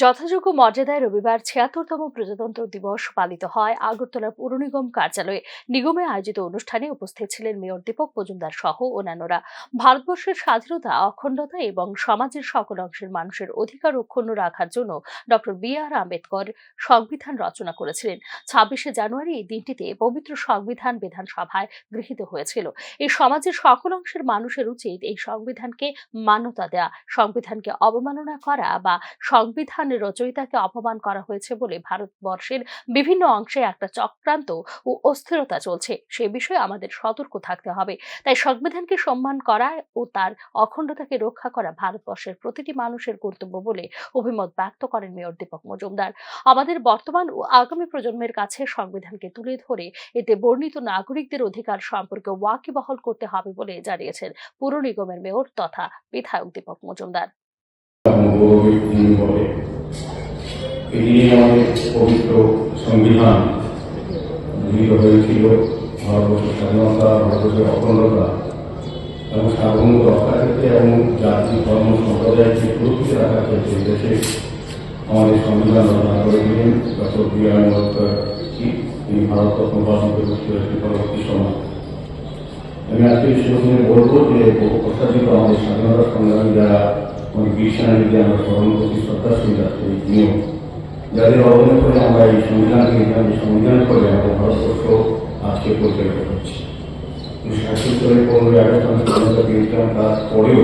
যথাযোগ্য মর্যাদায় রবিবার ছিয়াত্তরতম প্রজাতন্ত্র দিবস পালিত হয়। আগরতলার পৌর নিগম কার্যালয়ে নিগমে আয়োজিত অনুষ্ঠানে উপস্থিত ছিলেন মেয়র দীপক মজুমদার সহ অন্যান্যরা। ভারতবর্ষের স্বাধীনতা, অখণ্ডতা এবং সমাজের সকল অংশের মানুষের অধিকার অক্ষুণ্ণ রাখার জন্য ডক্টর বি আর আম্বেদকর সংবিধান রচনা করেছিলেন। ছাব্বিশে জানুয়ারি এই দিনটিতে পবিত্র সংবিধান বিধানসভায় গৃহীত হয়েছিল। এই সমাজের সকল অংশের মানুষের উচিত এই সংবিধানকে মান্যতা দেওয়া সংবিধানকে অবমাননা করা বা সংবিধান রচয়িতাকে অপমান করা হয়েছে বলে ভারতবর্ষের বিভিন্ন অংশে একটা চক্রান্ত ও অস্থিরতা চলছে। সে বিষয়ে আমাদের সতর্ক থাকতে হবে। তাই সংবিধানকে সম্মান করা ও তার অখণ্ডতাকে রক্ষা করা ভারতবর্ষের প্রতিটি মানুষের কর্তব্য বলে অভিমত ব্যক্ত করেন মেয়র দীপক মজুমদার। আমাদের বর্তমান ও আগামী প্রজন্মের কাছে সংবিধানকে তুলে ধরে এতে বর্ণিত নাগরিকদের অধিকার সম্পর্কে ওয়াকিবহল করতে হবে বলে জানিয়েছেন পুর নিগমের মেয়র তথা বিধায়ক দীপক মজুমদার। আমাদের পবিত্র সংবিধান গৃহীত হয়েছিল ভারতবর্ষের স্বাধীনতা, ভারতবর্ষের অখণ্ডতা এবং সার্বভৌমত্ব রক্ষার এবং জাতি, ধর্ম সম্প্রদায়কে সুরক্ষিত রাখার ক্ষেত্রে দেশে আমাদের সংবিধান রচনা করেছিলেন ডক্টর বি আর আম্বেদকর তিনি ভারতরত্ন উপাধিতে পরবর্তী সময়। আমি আজকে এই বলব যে বহু প্রস্তাবিত আমাদের বিশ্বাসীকে আমরা স্মরণ করছি শ্রদ্ধাশীল আছে নিয়ম যাদের অবদান করে আমরা এই সংবিধানকে এখানে সংবিধান করে আমরা ভারতবর্ষ আজকে পরিচালিত করছি উনিশশো একাত্তরের পনেরোই আগস্ট আমি স্বাধীনতা পেয়েছিলাম তারপরেও